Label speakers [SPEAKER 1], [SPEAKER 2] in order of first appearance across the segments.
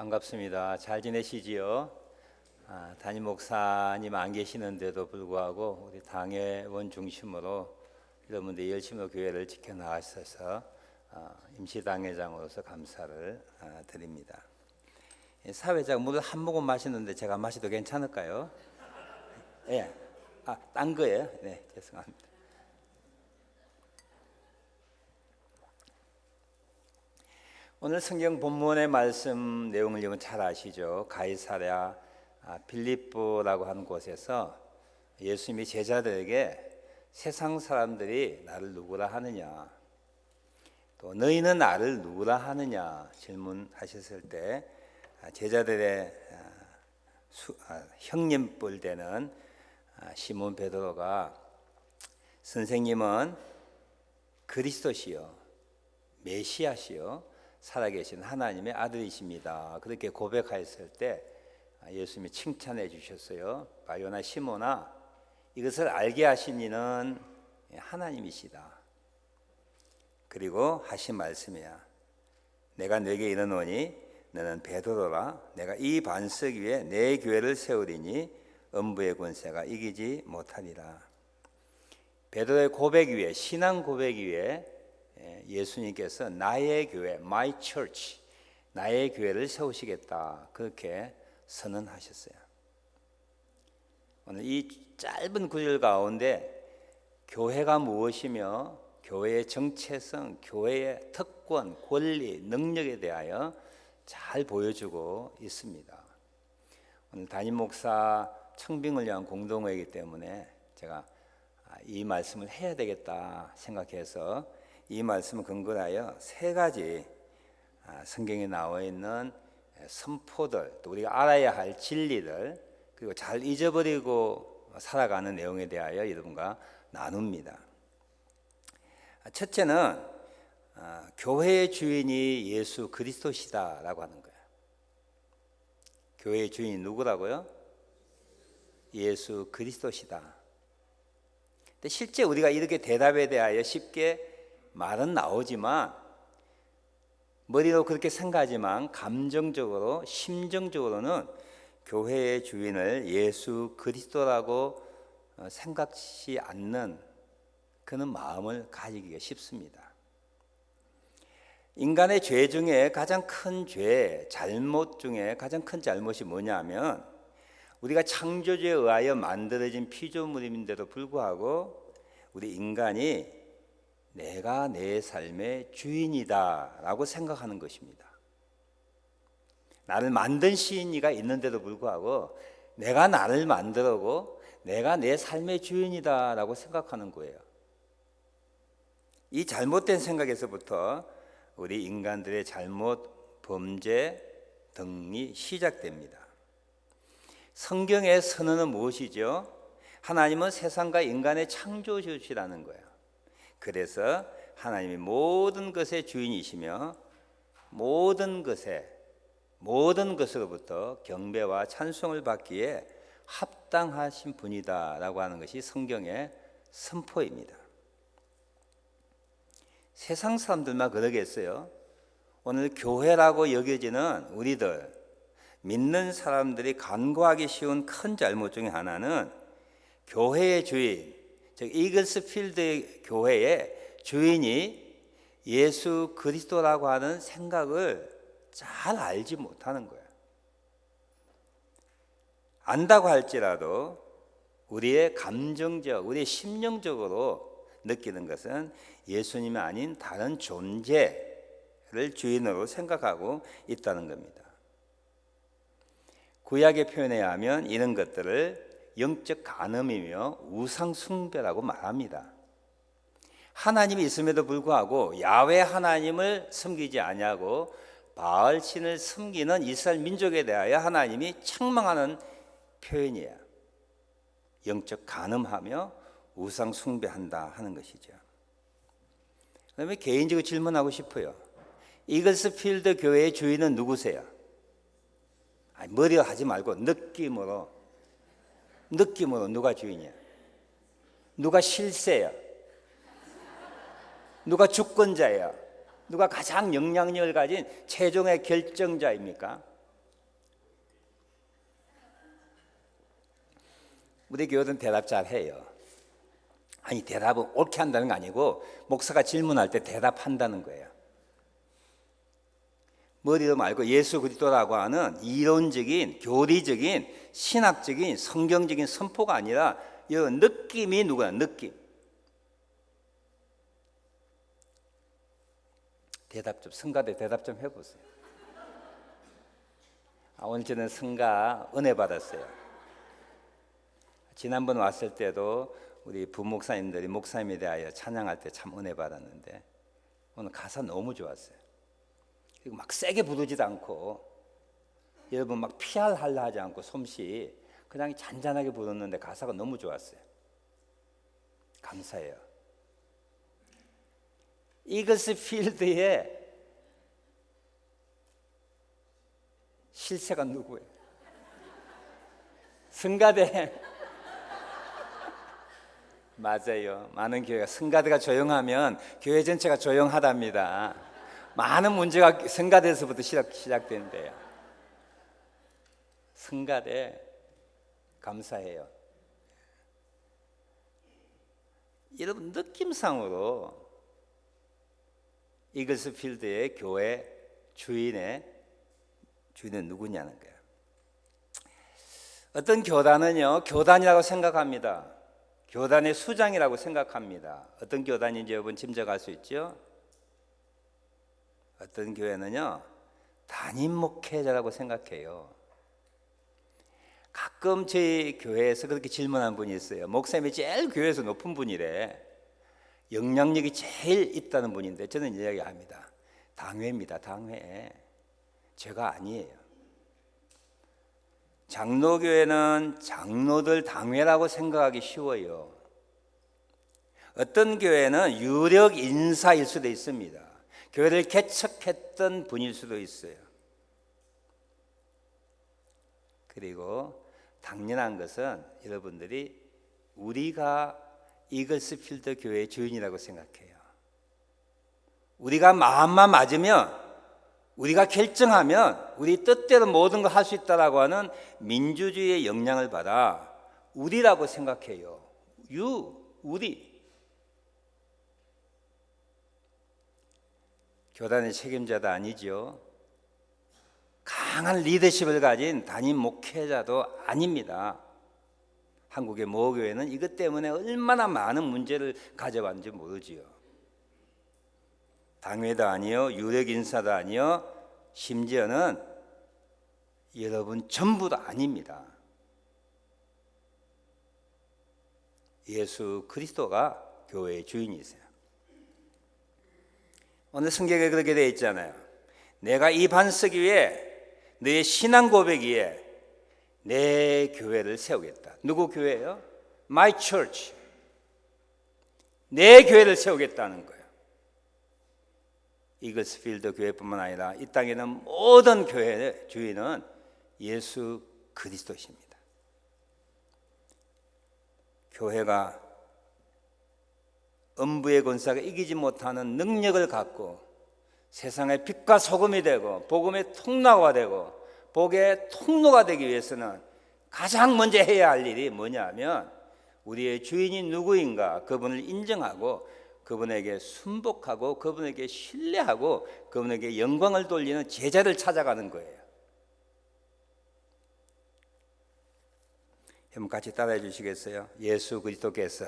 [SPEAKER 1] 반갑습니다. 잘 지내시지요? 아, 담임 목사님 안 계시는데도 불구하고 우리 당회원 중심으로 여러분들 열심히 교회를 지켜나가셔서 아, 임시당회장으로서 감사를 아, 드립니다. 이 사회자가 물을 한 모금 마시는데 제가 마셔도 괜찮을까요? 예, 아, 딴 거예요? 네, 죄송합니다. 오늘 성경 본문의 말씀 내용을 여러분 잘 아시죠? 가이사랴 아, 빌립보라고 하는 곳에서 예수님이 제자들에게 세상 사람들이 나를 누구라 하느냐 또 너희는 나를 누구라 하느냐 질문하셨을 때 아, 제자들의 아, 수- 아, 형님뻘 되는 아, 시몬 베드로가 선생님은 그리스도시요 메시아시요 살아계신 하나님의 아들이십니다. 그렇게 고백하였을 때 예수님이 칭찬해 주셨어요. 바요나 시모나 이것을 알게 하신 이는 하나님이시다. 그리고 하신 말씀이야. 내가 네게 이르노니 너는 베드로라 내가 이 반석 위에 내 교회를 세우리니 음부의 권세가 이기지 못하리라. 베드로의 고백 위에 신앙 고백 위에 예, 예수님께서 나의 교회, my church, 나의 교회를 세우시겠다 그렇게 선언하셨어요. 오늘 이 짧은 구절 가운데 교회가 무엇이며 교회의 정체성, 교회의 특권, 권리, 능력에 대하여 잘 보여주고 있습니다. 오늘 담임 목사 청빙을 위한 공동회이기 때문에 제가 아, 이 말씀을 해야 되겠다 생각해서 이 말씀을 근거하여 세 가지 아, 성경에 나와 있는 선포들 또 우리가 알아야 할 진리들 그리고 잘 잊어버리고 살아가는 내용에 대하여 여러분과 나눕니다. 아, 첫째는 아, 교회의 주인이 예수 그리스도시다라고 하는 거예요. 교회의 주인이 누구라고요? 예수 그리스도시다. 근데 실제 우리가 이렇게 대답에 대하여 쉽게 말은 나오지만 머리로 그렇게 생각하지만 감정적으로 심정적으로는 교회의 주인을 예수 그리스도라고 어, 생각지 않는 그런 마음을 가지기가 쉽습니다. 인간의 죄 중에 가장 큰 죄, 잘못 중에 가장 큰 잘못이 뭐냐면 우리가 창조주에 의하여 만들어진 피조물인데도 불구하고 우리 인간이 내가 내 삶의 주인이다라고 생각하는 것입니다. 나를 만든 시인이가 있는데도 불구하고 내가 나를 만들고 내가 내 삶의 주인이다라고 생각하는 거예요. 이 잘못된 생각에서부터 우리 인간들의 잘못, 범죄 등이 시작됩니다. 성경의 선언은 무엇이죠? 하나님은 세상과 인간의 창조주시라는 거예요. 그래서 하나님이 모든 것의 주인이시며 모든 것에 모든 것으로부터 경배와 찬송을 받기에 합당하신 분이다라고 하는 것이 성경의 선포입니다. 세상 사람들만 그러겠어요. 오늘 교회라고 여겨지는 우리들 믿는 사람들이 간과하기 쉬운 큰 잘못 중에 하나는 교회의 주인, 즉 이글스필드 교회의 주인이 예수 그리스도라고 하는 생각을 잘 알지 못하는 거예요. 안다고 할지라도 우리의 감정적, 우리의 심령적으로 느끼는 것은 예수님이 아닌 다른 존재를 주인으로 생각하고 있다는 겁니다. 구약의 표현에 하면 이런 것들을 영적 간음이며 우상 숭배라고 말합니다. 하나님이 있음에도 불구하고 야외 하나님을 섬기지 아니하고 바알 신을 섬기는 이스라엘 민족에 대하여 하나님이 책망하는 표현이에요. 영적 간음하며 우상 숭배한다 하는 것이죠. 그다음에 개인적으로 질문하고 싶어요. 이글스필드 교회의 주인은 누구세요? 아니, 머리로 하지 말고 느낌으로 느낌으로 누가 주인이야? 누가 실세야? 누가 주권자야? 누가 가장 영향력을 가진 최종의 결정자입니까? 우리 교회는 대답 잘 해요. 아니, 대답은 옳게 한다는 거 아니고, 목사가 질문할 때 대답한다는 거예요. 머리도 말고 예수 그리스도라고 하는 이론적인 교리적인 신학적인 성경적인 선포가 아니라 이 느낌이 누구야 느낌. 대답 좀 성가대 대답 좀 해보세요. 아, 오늘 저는 성가 은혜 받았어요. 지난번 왔을 때도 우리 부목사님들이 목사님에 대하여 찬양할 때 참 은혜 받았는데 오늘 가사 너무 좋았어요. 그리고 막 세게 부르지도 않고 여러분 막 피할 할라 하지 않고 솜씨 그냥 잔잔하게 부르는데 가사가 너무 좋았어요. 감사해요. 이글스 필드에 실세가 누구예요? 승가대 맞아요. 많은 교회가 승가대가 조용하면 교회 전체가 조용하답니다. 많은 문제가 승가대에서부터 시작, 시작된대요. 승가대 감사해요. 여러분 느낌상으로 이글스필드의 교회 주인의 주인은 누구냐는 거예요. 어떤 교단은요, 교단이라고 생각합니다. 교단의 수장이라고 생각합니다. 어떤 교단인지 여러분 짐작할 수 있죠? 어떤 교회는요, 담임 목회자라고 생각해요. 가끔 저희 교회에서 그렇게 질문한 분이 있어요. 목사님이 제일 교회에서 높은 분이래. 영향력이 제일 있다는 분인데 저는 이야기합니다. 당회입니다. 당회. 제가 아니에요. 장로교회는 장로들 당회라고 생각하기 쉬워요. 어떤 교회는 유력 인사일 수도 있습니다. 교회를 개척했던 분일 수도 있어요. 그리고 당연한 것은 여러분들이 우리가 이글스필드 교회의 주인이라고 생각해요. 우리가 마음만 맞으면 우리가 결정하면 우리 뜻대로 모든 걸 할 수 있다라고 하는 민주주의의 영향을 받아 우리라고 생각해요. 유 우리 교단의 책임자도 아니죠. 강한 리더십을 가진 담임 목회자도 아닙니다. 한국의 모교회는 이것 때문에 얼마나 많은 문제를 가져왔는지 모르지요. 당회도 아니요, 유력 인사도 아니요, 심지어는 여러분 전부도 아닙니다. 예수 그리스도가 교회의 주인이세요. 오늘 성경에 그렇게 되어 있잖아요. 내가 이 반석 위에 너의 신앙 고백 위에 내 교회를 세우겠다. 누구 교회예요? My church. 내 교회를 세우겠다는 거예요. 이글스필드 교회뿐만 아니라 이 땅에 있는 모든 교회의 주인은 예수 그리스도십니다. 교회가 음부의 권사가 이기지 못하는 능력을 갖고 세상의 빛과 소금이 되고 복음의 통로가 되고 복의 통로가 되기 위해서는 가장 먼저 해야 할 일이 뭐냐면 우리의 주인이 누구인가 그분을 인정하고 그분에게 순복하고 그분에게 신뢰하고 그분에게 영광을 돌리는 제자를 찾아가는 거예요. 여러분 같이 따라해 주시겠어요? 예수 그리스도께서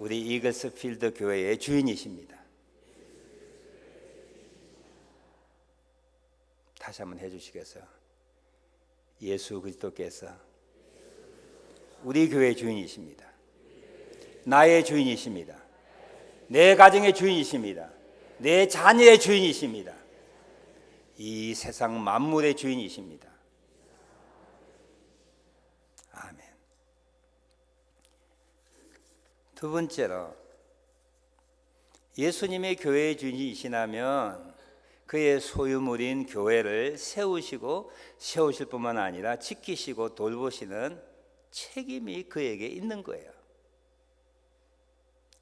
[SPEAKER 1] 우리 이글스필드 교회의 주인이십니다. 다시 한번 해주시겠어요? 예수 그리스도께서 우리 교회 주인이십니다. 나의 주인이십니다. 내 가정의 주인이십니다. 내 자녀의 주인이십니다. 이 세상 만물의 주인이십니다. 아멘. 두 번째로 예수님의 교회의 주인이시라면 그의 소유물인 교회를 세우시고 세우실 뿐만 아니라 지키시고 돌보시는 책임이 그에게 있는 거예요.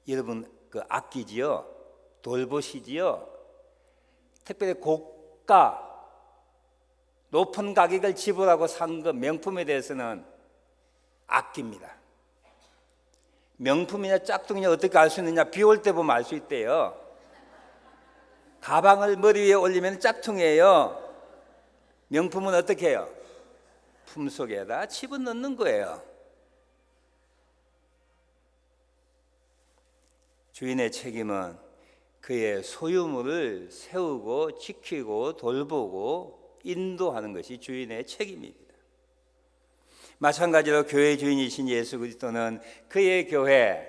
[SPEAKER 1] 여러분 그 아끼지요, 돌보시지요. 특별히 고가 높은 가격을 지불하고 산 그 명품에 대해서는 아낍니다. 명품이냐 짝퉁이냐 어떻게 알 수 있느냐 비 올 때 보면 알 수 있대요. 가방을 머리 위에 올리면 짝퉁이에요. 명품은 어떻게 해요? 품속에다 집어넣는 거예요. 주인의 책임은 그의 소유물을 세우고 지키고 돌보고 인도하는 것이 주인의 책임입니다. 마찬가지로 교회 주인이신 예수 그리스도는 그의 교회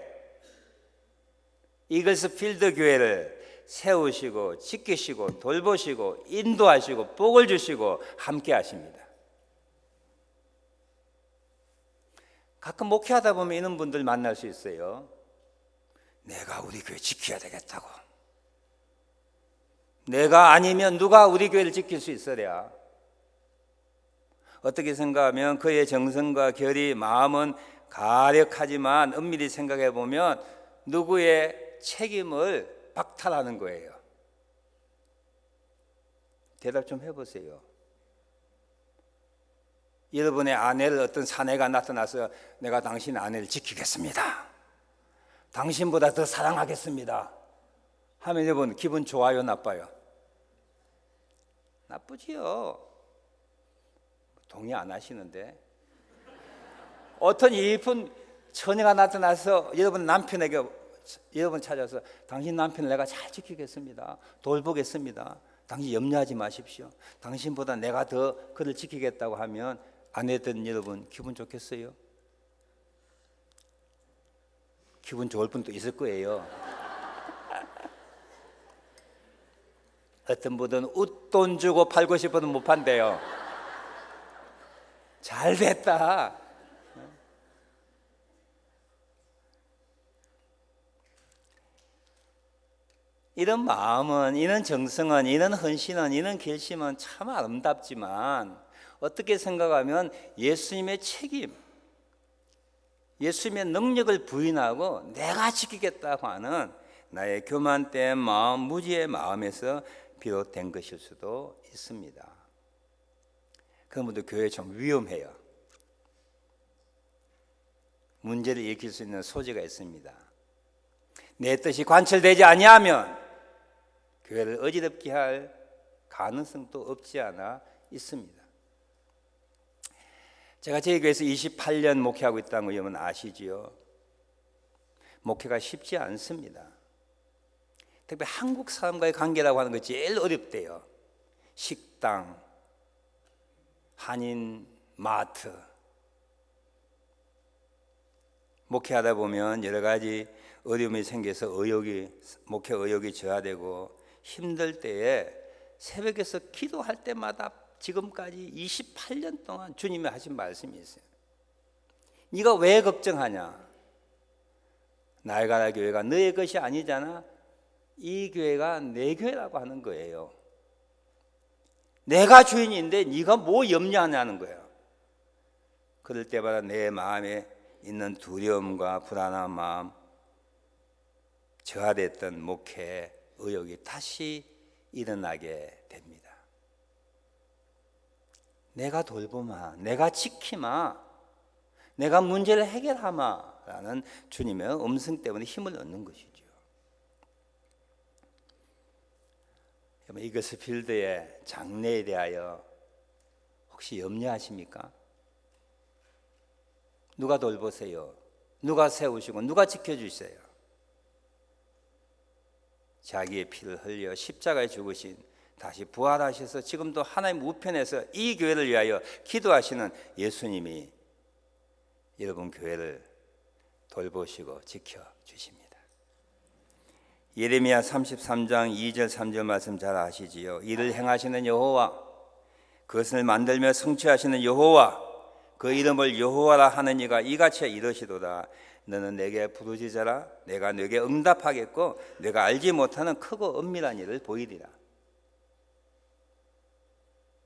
[SPEAKER 1] 이글스 필드 교회를 세우시고 지키시고 돌보시고 인도하시고 복을 주시고 함께 하십니다. 가끔 목회하다 보면 이런 분들 만날 수 있어요. 내가 우리 교회 지켜야 되겠다고. 내가 아니면 누가 우리 교회를 지킬 수 있어야. 어떻게 생각하면 그의 정성과 결의, 마음은 가력하지만 엄밀히 생각해 보면 누구의 책임을 박탈하는 거예요. 대답 좀 해보세요. 여러분의 아내를 어떤 사내가 나타나서 내가 당신 아내를 지키겠습니다. 당신보다 더 사랑하겠습니다. 하면 여러분 기분 좋아요, 나빠요? 나쁘지요. 동의 안 하시는데 어떤 예쁜 처녀가 나타나서 여러분 남편에게 여러분 찾아서 당신 남편을 내가 잘 지키겠습니다. 돌보겠습니다. 당신 염려하지 마십시오. 당신보다 내가 더 그를 지키겠다고 하면 아내든 여러분 기분 좋겠어요? 기분 좋을 분도 있을 거예요. 어떤 분은 웃돈 주고 팔고 싶어도 못 판대요. 잘 됐다. 이런 마음은, 이런 정성은, 이런 헌신은, 이런 결심은 참 아름답지만 어떻게 생각하면 예수님의 책임, 예수님의 능력을 부인하고 내가 지키겠다고 하는 나의 교만된 마음, 무지의 마음에서 비롯된 것일 수도 있습니다. 그런 분들 교회 좀 위험해요. 문제를 일으킬 수 있는 소지가 있습니다. 내 뜻이 관철되지 아니하면 교회를 어지럽게 할 가능성도 없지 않아 있습니다. 제가 저희 교회에서 28년 목회하고 있다는 거 여러분 아시지요? 목회가 쉽지 않습니다. 특히 한국 사람과의 관계라고 하는 거 제일 어렵대요. 식당, 한인 마트. 목회하다 보면 여러 가지 어려움이 생겨서 의욕이 목회 의욕이 저하되고 힘들 때에 새벽에서 기도할 때마다 지금까지 28년 동안 주님이 하신 말씀이 있어요. 네가 왜 걱정하냐? 나이가라 교회가 너의 것이 아니잖아. 이 교회가 내 교회라고 하는 거예요. 내가 주인인데 네가 뭐 염려하냐는 거예요. 그럴 때마다 내 마음에 있는 두려움과 불안한 마음, 저하됐던 목회 의욕이 다시 일어나게 됩니다. 내가 돌보마, 내가 지키마, 내가 문제를 해결하마라는 주님의 음성 때문에 힘을 얻는 것이죠. 이것을 필드의 장래에 대하여 혹시 염려하십니까? 누가 돌보세요? 누가 세우시고 누가 지켜주세요? 자기의 피를 흘려 십자가에 죽으신 다시 부활하셔서 지금도 하나님 우편에서 이 교회를 위하여 기도하시는 예수님이 여러분 교회를 돌보시고 지켜 주십니다. 예레미야 33장 2절 3절 말씀 잘 아시지요. 이를 행하시는 여호와 그것을 만들며 성취하시는 여호와 그 이름을 여호와라 하는 이가 이같이 이르시도다. 너는 내게 부르짖어라. 내가 내게 응답하겠고 내가 알지 못하는 크고 은밀한 일을 보이리라.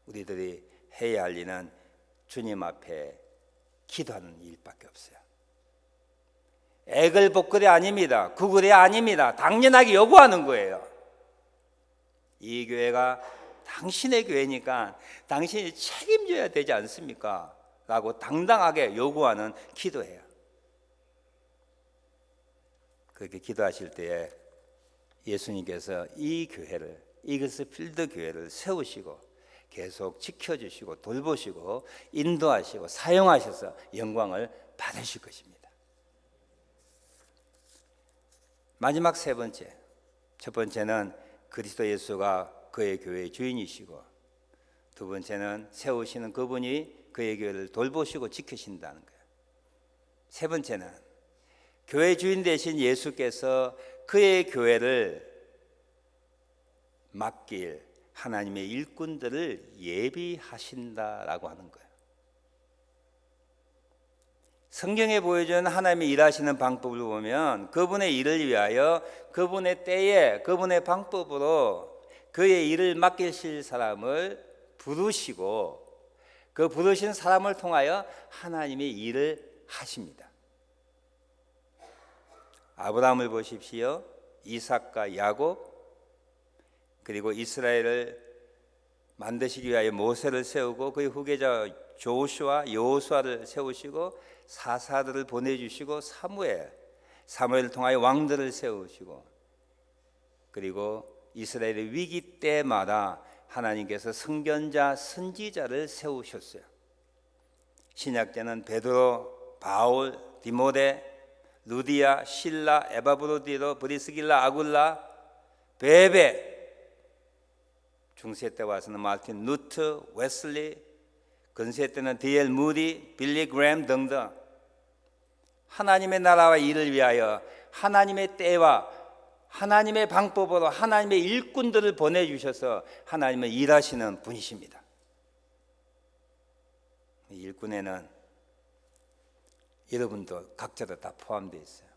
[SPEAKER 1] 우리들이 해야 할 일은 주님 앞에 기도하는 일밖에 없어요. 애글 복글이 아닙니다. 구글이 아닙니다. 당연하게 요구하는 거예요. 이 교회가 당신의 교회니까 당신이 책임져야 되지 않습니까? 라고 당당하게 요구하는 기도예요. 그렇게 기도하실 때에 예수님께서 이 교회를 이것을 필드 교회를 세우시고 계속 지켜주시고 돌보시고 인도하시고 사용하셔서 영광을 받으실 것입니다. 마지막 세 번째, 첫 번째는 그리스도 예수가 그의 교회의 주인이시고 두 번째는 세우시는 그분이 그의 교회를 돌보시고 지키신다는 거예요. 세 번째는 교회 주인 대신 예수께서 그의 교회를 맡길 하나님의 일꾼들을 예비하신다라고 하는 거예요. 성경에 보여주는 하나님이 일하시는 방법을 보면 그분의 일을 위하여 그분의 때에 그분의 방법으로 그의 일을 맡기실 사람을 부르시고 그 부르신 사람을 통하여 하나님의 일을 하십니다. 아브라함을 보십시오. 이삭과 야곱 그리고 이스라엘을 만드시기 위하여 모세를 세우고 그의 후계자 조슈아 여호수아를 세우시고 사사들을 보내주시고 사무엘 사무엘을 통하여 왕들을 세우시고 그리고 이스라엘의 위기 때마다 하나님께서 성견자 선지자를 세우셨어요. 신약 때는 베드로, 바울, 디모데, 루디아, 실라, 에바브로디로, 브리스길라, 아굴라, 베베 중세 때 와서는 마틴 루트, 웨슬리, 근세 때는 디엘 무디, 빌리 그램 등등 하나님의 나라와 일을 위하여 하나님의 때와 하나님의 방법으로 하나님의 일꾼들을 보내주셔서 하나님을 일하시는 분이십니다. 일꾼에는 여러분도 각자도 다 포함되어 있어요.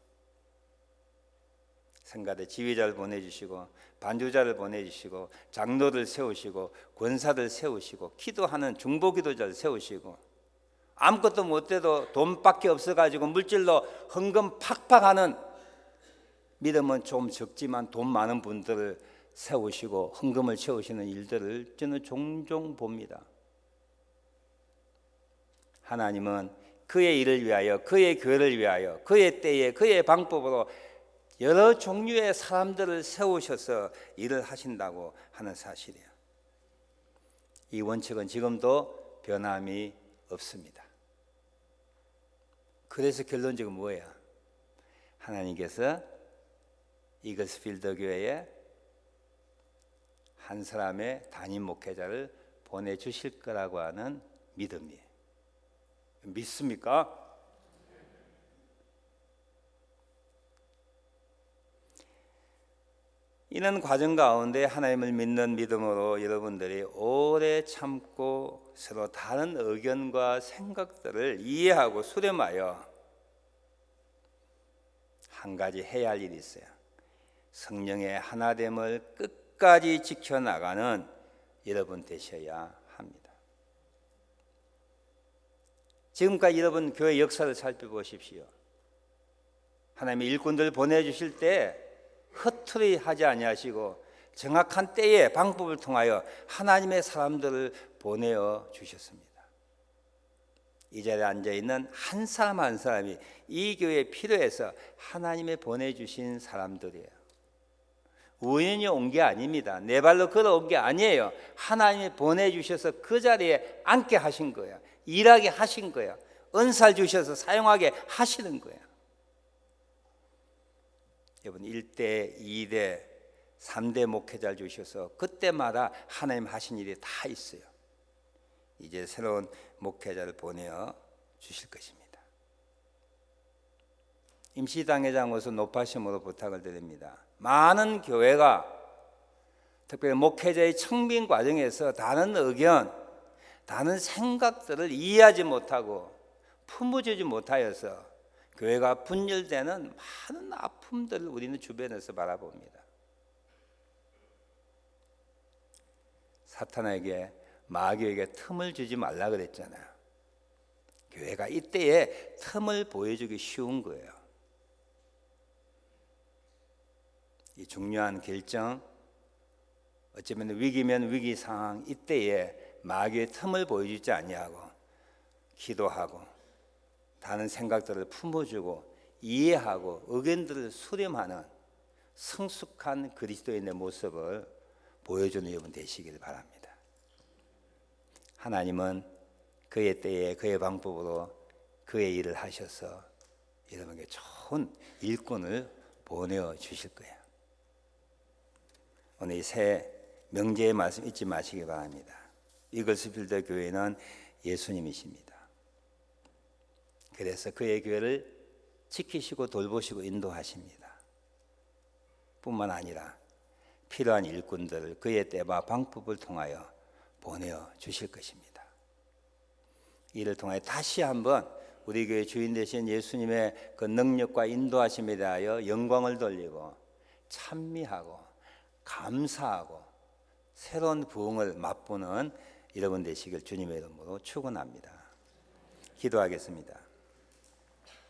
[SPEAKER 1] 성가대 지휘자를 보내주시고 반주자를 보내주시고 장로를 세우시고 권사들 세우시고 기도하는 중보 기도자를 세우시고 아무것도 못해도 돈밖에 없어가지고 물질로 헌금 팍팍하는 믿음은 좀 적지만 돈 많은 분들을 세우시고 헌금을 채우시는 일들을 저는 종종 봅니다. 하나님은 그의 일을 위하여 그의 교회를 위하여 그의 때에 그의 방법으로 여러 종류의 사람들을 세우셔서 일을 하신다고 하는 사실이에요. 이 원칙은 지금도 변함이 없습니다. 그래서 결론적으로 뭐야? 하나님께서 이글스필드 교회에 한 사람의 담임 목회자를 보내주실 거라고 하는 믿음이에요. 믿습니까? 이런 과정 가운데 하나님을 믿는 믿음으로 여러분들이 오래 참고 서로 다른 의견과 생각들을 이해하고 수렴하여 한 가지 해야 할 일이 있어요. 성령의 하나됨을 끝까지 지켜나가는 여러분 되셔야 합니다. 지금까지 여러분 교회 역사를 살펴보십시오. 하나님의 일꾼들 보내주실 때 허투루 하지 아니하시고 정확한 때에 방법을 통하여 하나님의 사람들을 보내어 주셨습니다. 이 자리에 앉아 있는 한 사람 한 사람이 이 교회에 필요해서 하나님의 보내 주신 사람들이에요. 우연히 온 게 아닙니다. 내 발로 걸어온 게 아니에요. 하나님이 보내 주셔서 그 자리에 앉게 하신 거예요. 일하게 하신 거예요. 은사를 주셔서 사용하게 하시는 거예요. 여러분 1대, 2대, 3대 목회자를 주셔서 그때마다 하나님 하신 일이 다 있어요. 이제 새로운 목회자를 보내어 주실 것입니다. 임시당회장으로서 높아심으로 부탁을 드립니다. 많은 교회가 특별히 목회자의 청빙 과정에서 다른 의견, 다른 생각들을 이해하지 못하고 품어주지 못하여서 교회가 분열되는 많은 아픔들을 우리는 주변에서 바라봅니다. 사탄에게 마귀에게 틈을 주지 말라 그랬잖아요. 교회가 이때에 틈을 보여주기 쉬운 거예요. 이 중요한 결정, 어쩌면 위기면 위기 상황 이때에 마귀의 틈을 보여주지 아니하고 기도하고 다른 생각들을 품어주고 이해하고 의견들을 수렴하는 성숙한 그리스도인의 모습을 보여주는 여러분 되시길 바랍니다. 하나님은 그의 때에 그의 방법으로 그의 일을 하셔서 여러분에게 좋은 일꾼을 보내어 주실 거예요. 오늘 이 새 명제의 말씀 잊지 마시기 바랍니다. 이글스필드 교회는 예수님이십니다. 그래서 그의 교회를 지키시고 돌보시고 인도하십니다. 뿐만 아니라 필요한 일꾼들을 그의 때와 방법을 통하여 보내어 주실 것입니다. 이를 통해 다시 한번 우리 교회 주인 되신 예수님의 그 능력과 인도하심에 대하여 영광을 돌리고 찬미하고 감사하고 새로운 부흥을 맛보는 여러분 되시길 주님의 이름으로 축원합니다. 기도하겠습니다.